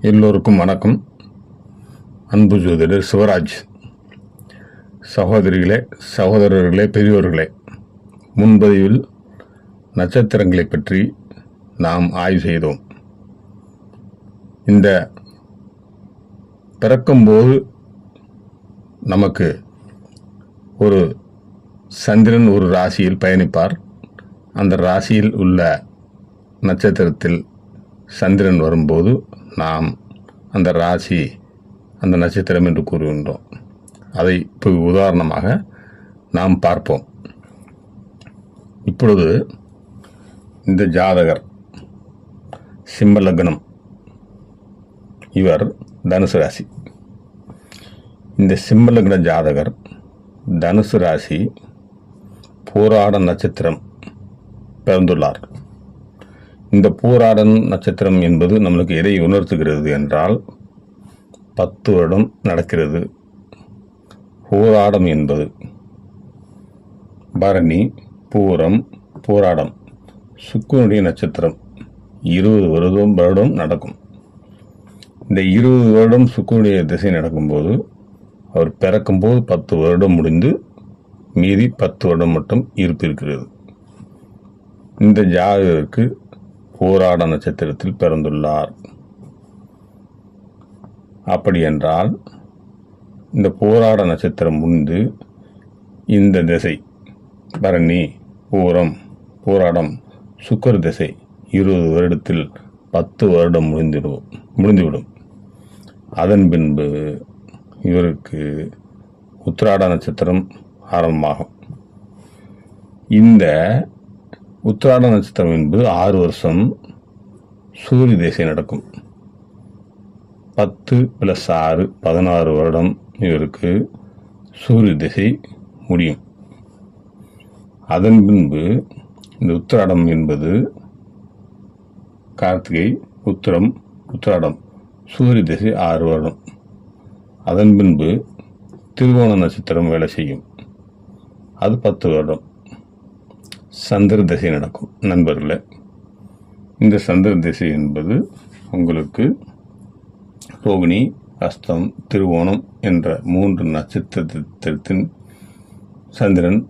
எல்லோருக்கும் வணக்கம். அன்பு ஜோதிடர் சிவராஜ். சகோதரிகளே சகோதரர்களே பெரியோர்களே முன்பதிவில் நட்சத்திரங்களை பற்றி நாம் ஆய்வு செய்தோம். இந்த பிறக்கும்போது நமக்கு ஒரு சந்திரன் ஒரு ராசியில் பயணிப்பார். அந்த ராசியில் உள்ள நட்சத்திரத்தில் சந்திரன் வரும்போது நாம் அந்த ராசி அந்த நட்சத்திரம் என்று கூறுகின்றோம். அதை இப்போ உதாரணமாக நாம் பார்ப்போம். இப்பொழுது இந்த ஜாதகர் சிம்ம லக்னம் இவர் தனுசு ராசி. இந்த சிம்ம லக்ன ஜாதகர் தனுசு ராசி போராட நட்சத்திரம் பிறந்துள்ளார். இந்த பூராடன் நட்சத்திரம் என்பது நம்மளுக்கு எதை உணர்த்துகிறது என்றால் பத்து வருடம் நடக்கிறது. போராடம் என்பது. பரணி பூரம் போராடம். சுக்குனுடைய நட்சத்திரம். இருபது வருடம் வருடம் நடக்கும். இந்த இருபது வருடம் சுக்குனுடைய திசை நடக்கும்போது அவர் பிறக்கும்போது பத்து வருடம் முடிந்து மீதி பத்து வருடம் மட்டும் இருப்பு இருக்கிறது இந்த ஜாதகருக்கு போராட நட்சத்திரத்தில் பிறந்துள்ளார். அப்படியென்றால் இந்த போராட நட்சத்திரம் முடிந்து இந்த திசை பரணி பூரம் போராடம் சுக்கர திசை இருபது வருடத்தில் பத்து வருடம் முடிந்துவிடும் முடிந்துவிடும். அதன் பின்பு இவருக்கு உத்திராட நட்சத்திரம் ஆரம்பமாகும். இந்த உத்திராட நட்சத்திரம் என்பது ஆறு வருஷம் சூரிய திசை நடக்கும். பத்து ப்ளஸ் ஆறு பதினாறு வருடம் இவருக்கு சூரிய திசை முடியும். அதன் பின்பு இந்த உத்திராடம் என்பது கார்த்திகை உத்திரம் உத்திராடம் சூரிய திசை ஆறு வருடம். அதன் பின்பு திருவோண நட்சத்திரம் வேலை செய்யும். அது பத்து வருடம். சந்திர திசை நடக்கும். நண்பர்களே இந்த சந்திர திசை என்பது உங்களுக்கு ரோகிணி அஸ்தம் திருவோணம் என்ற மூன்று நட்சத்திரத்தின் சந்திரன்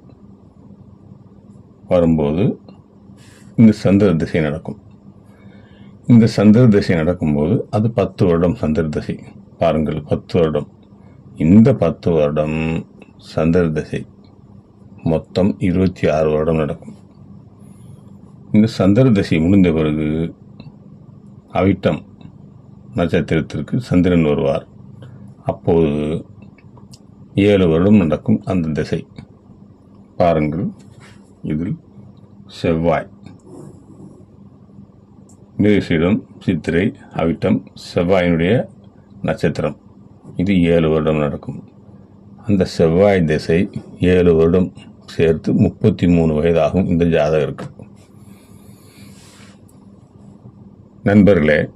வரும்போது இந்த சந்திர திசை நடக்கும். இந்த சந்திர திசை நடக்கும்போது அது பத்து வருடம் சந்திர திசை பாருங்கள் பத்து வருடம். இந்த பத்து வருடம் சந்திர திசை மொத்தம் இருபத்தி ஆறு வருடம் நடக்கும். இந்த சந்திர திசை முடிந்த பிறகு அவிட்டம் நட்சத்திரத்திற்கு சந்திரன் வருவார். அப்போது ஏழு வருடம் நடக்கும் அந்த திசை. பாருங்கள் இதில் செவ்வாய். மிருகசீடம் சித்திரை அவிட்டம் செவ்வாயினுடைய நட்சத்திரம். இது ஏழு வருடம் நடக்கும். அந்த செவ்வாய் திசை ஏழு வருடம் சேர்த்து முப்பத்தி மூணு வயதாகும் இந்த ஜாதகருக்கு. நண்பர்களே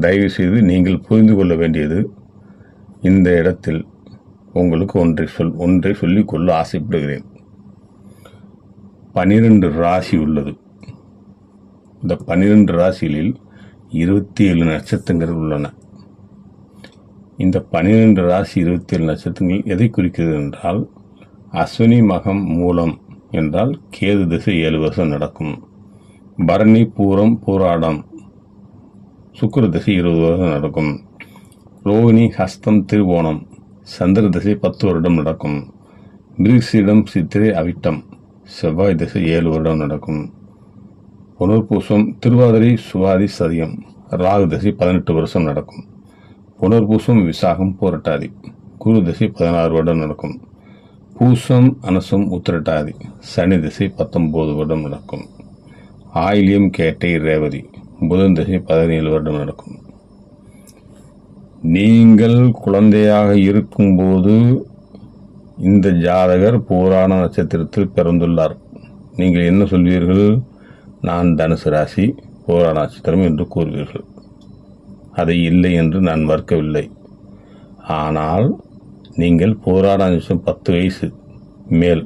தயவு செய்து நீங்கள் புரிந்து கொள்ள வேண்டியது இந்த இடத்தில் உங்களுக்கு ஒன்றை சொல் ஒன்றை சொல்லிக்கொள்ள ஆசைப்படுகிறேன். பனிரெண்டு ராசி உள்ளது. இந்த பனிரெண்டு ராசிகளில் இருபத்தி ஏழு நட்சத்திரங்கள் உள்ளன. இந்த பனிரெண்டு ராசி இருபத்தி ஏழு நட்சத்திரங்கள் எதை குறிக்கிறது என்றால் அஸ்வினி மகம் மூலம் என்றால் கேது திசை ஏழு வருஷம் நடக்கும். பரணி பூரம் பூராடம். சுக்கர திசை இருபது வருடம் நடக்கும். ரோகிணி ஹஸ்தம் திருவோணம். சந்திர திசை பத்து வருடம் நடக்கும். மிருசிடம் சித்திரை அவிட்டம். செவ்வாய் திசை ஏழு வருடம் நடக்கும். புனர்பூசம் திருவாதிரை சுவாதி சதியம். ராகு திசை பதினெட்டு வருஷம் நடக்கும். புனர்பூசம் விசாகம் போரட்டாதி. குரு திசை பதினாறு வருடம் நடக்கும். பூசம் அனசம் உத்திரட்டாதி. சனி திசை பத்தொம்போது வருடம் நடக்கும். ஆயிலியம் கேட்டை ரேவதி புதன் திசை பதினேழு வருடம் நடக்கும். நீங்கள் குழந்தையாக இருக்கும்போது இந்த ஜாதகர் புராண நட்சத்திரத்தில் பிறந்துள்ளார். நீங்கள் என்ன சொல்வீர்கள்? நான் தனுசு ராசி புராண நட்சத்திரம் என்று கூறுவீர்கள். அதை இல்லை என்று நான் மறுக்கவில்லை. ஆனால் நீங்கள் போராட நிமிஷம் பத்து வயசு மேல்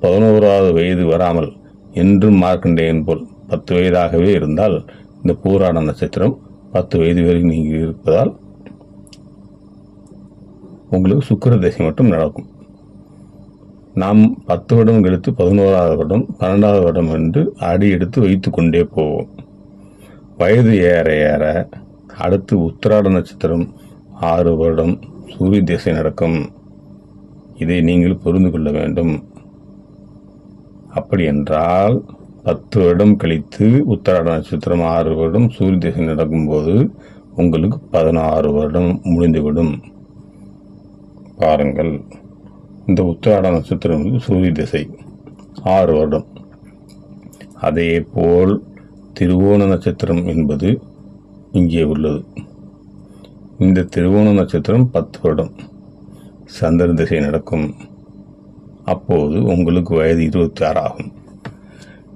பதினோராவது வயது வராமல் என்றும் மார்க்கண்டேயன் போல் பத்து வயதாகவே இருந்தால் இந்த பூராட நட்சத்திரம் பத்து வயது வரை நீங்கள் இருப்பதால் உங்களுக்கு சுக்கர தசை மட்டும் நடக்கும். நாம் பத்து வருடம் கழித்து பதினோராவது வருடம் பன்னெண்டாவது வருடம் என்று அடி எடுத்து வைத்து கொண்டே போவோம். வயது ஏற ஏற அடுத்து உத்திராட நட்சத்திரம் ஆறு வருடம் சூரிய திசை நடக்கும். இதை நீங்கள் புரிந்து கொள்ள வேண்டும். அப்படி என்றால் பத்து வருடம் கழித்து உத்தராட நட்சத்திரம் ஆறு வருடம் சூரிய திசை நடக்கும்போது உங்களுக்கு பதினாறு வருடம் முடிந்துவிடும். பாருங்கள் இந்த உத்தராட நட்சத்திரம் சூரிய திசை ஆறு வருடம். அதே போல் திருவோண நட்சத்திரம் என்பது இங்கே உள்ளது. இந்த திருவோண நட்சத்திரம் பத்து வருடம். சந்திர திசை நடக்கும். அப்போது உங்களுக்கு வயது இருபத்தி ஆறு ஆகும்.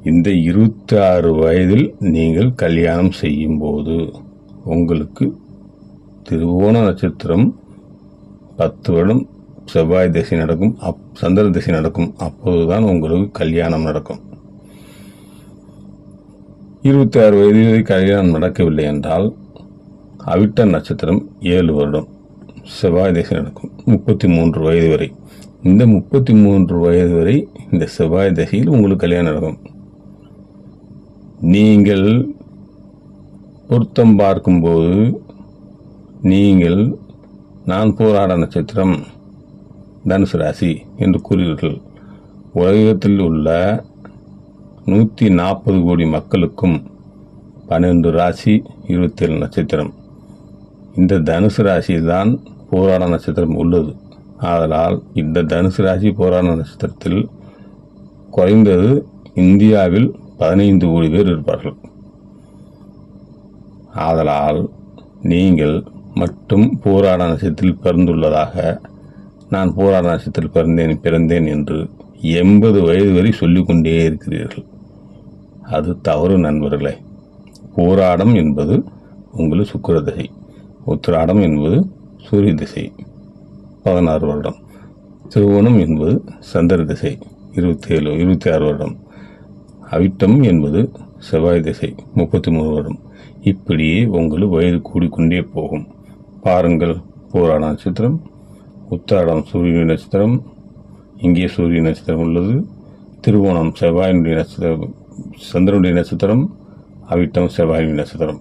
இந்த இருபத்தி ஆறு வயதில் நீங்கள் கல்யாணம் செய்யும்போது உங்களுக்கு திருவோண நட்சத்திரம் பத்து வருடம் செவ்வாய் திசை நடக்கும். அப் சந்திர திசை நடக்கும். அப்போது தான் உங்களுக்கு கல்யாணம் நடக்கும். இருபத்தி ஆறு வயதில் கல்யாணம் நடக்கவில்லை என்றால் அவிட்ட நட்சத்திரம் ஏழு வருடம். செவ்வாய் திசை நடக்கும். முப்பத்தி மூன்று வயது வரை. இந்த முப்பத்தி மூன்று வயது வரை இந்த செவ்வாய் திசையில் உங்களுக்கு கல்யாணம் நடக்கும். நீங்கள் பொருத்தம் பார்க்கும்போது நீங்கள் நான் போராட நட்சத்திரம் தனுசு ராசி என்று கூறுவீர்கள் உலகத்தில் உள்ள நூற்றி நாற்பது கோடி மக்களுக்கும் பன்னெண்டு ராசி இருபத்தேழு நட்சத்திரம். இந்த தனுசு ராசியில்தான் போராட நட்சத்திரம் உள்ளது. ஆதலால் இந்த தனுசு ராசி போராட நட்சத்திரத்தில் குறைந்தது இந்தியாவில் பதினைந்து கோடி பேர் இருப்பார்கள். ஆதலால் நீங்கள் மட்டும் போராட நட்சத்திரத்தில் பிறந்துள்ளதாக நான் போராட நட்சத்திரத்தில் பிறந்தேன் பிறந்தேன் என்று எண்பது வயது வரை சொல்லிக்கொண்டே இருக்கிறீர்கள். அது தவறு நண்பர்களே. போராடம் என்பது உங்களுக்கு சுக்கிர உத்திராடம் என்பது சூரிய திசை பதினாறு வருடம். திருவோணம் என்பது சந்திர திசை இருபத்தி ஏழு இருபத்தி ஆறு வருடம். அவிட்டம் என்பது செவ்வாய் திசை முப்பத்தி மூணு வருடம். இப்படியே உங்கள் வயது கூடிக்கொண்டே போகும். பாருங்கள் போராட நட்சத்திரம் உத்தாடம் சூரிய நட்சத்திரம் இங்கே சூரிய நட்சத்திரம் உள்ளது. திருவோணம் செவ்வாயினுடைய நட்சத்திரம் சந்திரனுடைய நட்சத்திரம் அவிட்டம் செவ்வாயினுடைய நட்சத்திரம்.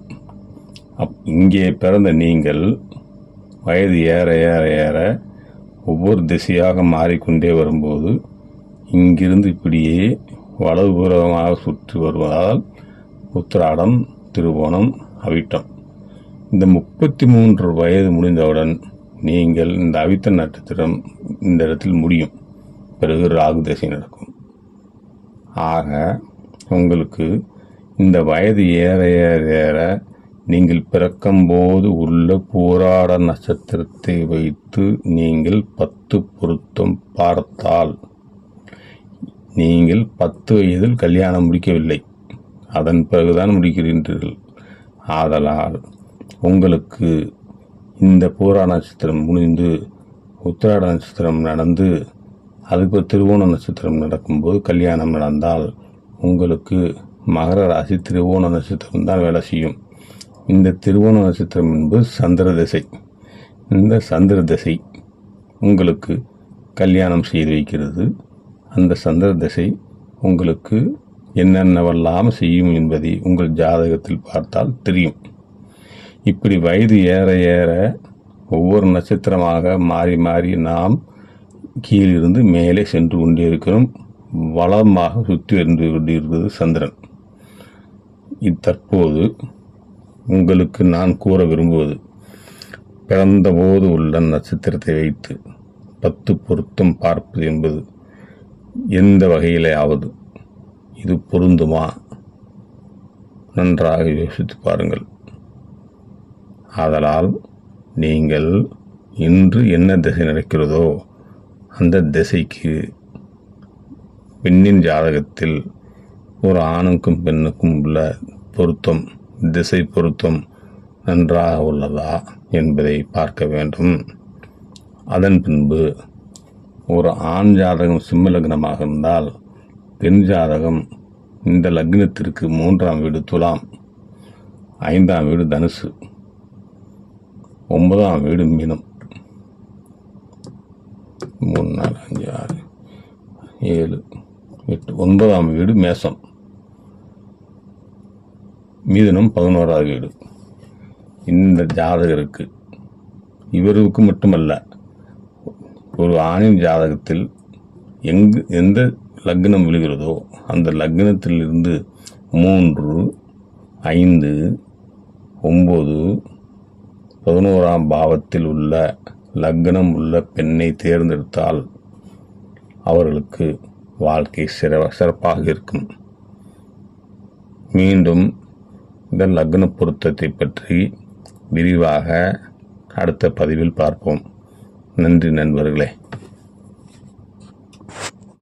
அப் இங்கே பிறந்த நீங்கள் வயது ஏற ஏற ஏற ஒவ்வொரு திசையாக மாறிக்கொண்டே வரும்போது இங்கிருந்து இப்படியே வலதுபூர்வமாக சுற்றி வருவதால் உத்திராடம் திருவோணம் அவிட்டம். இந்த முப்பத்தி மூன்று வயது முடிந்தவுடன் நீங்கள் இந்த அவித்த நட்சத்திரம் இந்த இடத்தில் முடியும். பிறகு ராகு திசை நடக்கும். ஆக உங்களுக்கு இந்த வயது ஏற ஏற ஏற நீங்கள் பிறக்கும்போது உள்ள போராட நட்சத்திரத்தை வைத்து நீங்கள் பத்து பொருத்தம் பார்த்தால் நீங்கள் பத்து வயதில் கல்யாணம் முடிக்கவில்லை. அதன் பிறகுதான் முடிக்கிறீர்கள். ஆதலால் உங்களுக்கு இந்த பூரா நட்சத்திரம் முடிந்து உத்திராட நட்சத்திரம் நடந்து அதுக்கு திருவோண நட்சத்திரம் நடக்கும்போது கல்யாணம் நடந்தால் உங்களுக்கு மகர ராசி திருவோண நட்சத்திரம் தான் வேலை செய்யும். இந்த திருவோண நட்சத்திரம் என்பது சந்திர திசை. இந்த சந்திர திசை உங்களுக்கு கல்யாணம் செய்து வைக்கிறது. அந்த சந்திர திசை உங்களுக்கு என்னென்னவெல்லாம் செய்யும் என்பதை உங்கள் ஜாதகத்தில் பார்த்தால் தெரியும். இப்படி வயது ஏற ஏற ஒவ்வொரு நட்சத்திரமாக மாறி மாறி நாம் கீழிருந்து மேலே சென்று கொண்டே இருக்கிறோம். வளமாக சுற்றி வந்து கொண்டிருக்கிறது சந்திரன். தற்போது உங்களுக்கு நான் கூற விரும்புவது பிறந்தபோது உள்ள நட்சத்திரத்தை வைத்து பத்து பொருத்தம் பார்ப்பது என்பது எந்த வகையிலேயாவது இது பொருந்துமா? நன்றாக யோசித்து பாருங்கள். ஆதலால் நீங்கள் இன்று என்ன திசை நடக்கிறதோ அந்த திசைக்கு பெண்ணின் ஜாதகத்தில் ஒரு ஆணுக்கும் பெண்ணுக்கும் உள்ள பொருத்தம் திசை பொருத்தம் நன்றாக உள்ளதா என்பதை பார்க்க வேண்டும். அதன் பின்பு ஒரு ஆண் ஜாதகம் சிம்ம லக்னமாக இருந்தால் பெண் ஜாதகம் இந்த லக்னத்திற்கு மூன்றாம் வீடு துலாம் ஐந்தாம் வீடு தனுசு ஒன்பதாம் வீடு மீனம். மூணு நாலு அஞ்சு ஆறு ஏழு எட்டு ஒன்பதாம் வீடு மேசம். மீதனம் பதினோராவது வீடு இந்த ஜாதகருக்கு இவருக்கு மட்டுமல்ல ஒரு ஆணின் ஜாதகத்தில் எங்கு எந்த லக்னம் விழுகிறதோ அந்த லக்னத்திலிருந்து மூன்று ஐந்து ஒம்பது பதினோராம் பாவத்தில் உள்ள லக்னம் உள்ள பெண்ணை தேர்ந்தெடுத்தால் அவர்களுக்கு வாழ்க்கை சிற சிறப்பாக இருக்கும். மீண்டும் இந்த லக்ன பொருத்தத்தை பற்றி விரிவாக அடுத்த பதிவில் பார்ப்போம். நன்றி நண்பர்களே.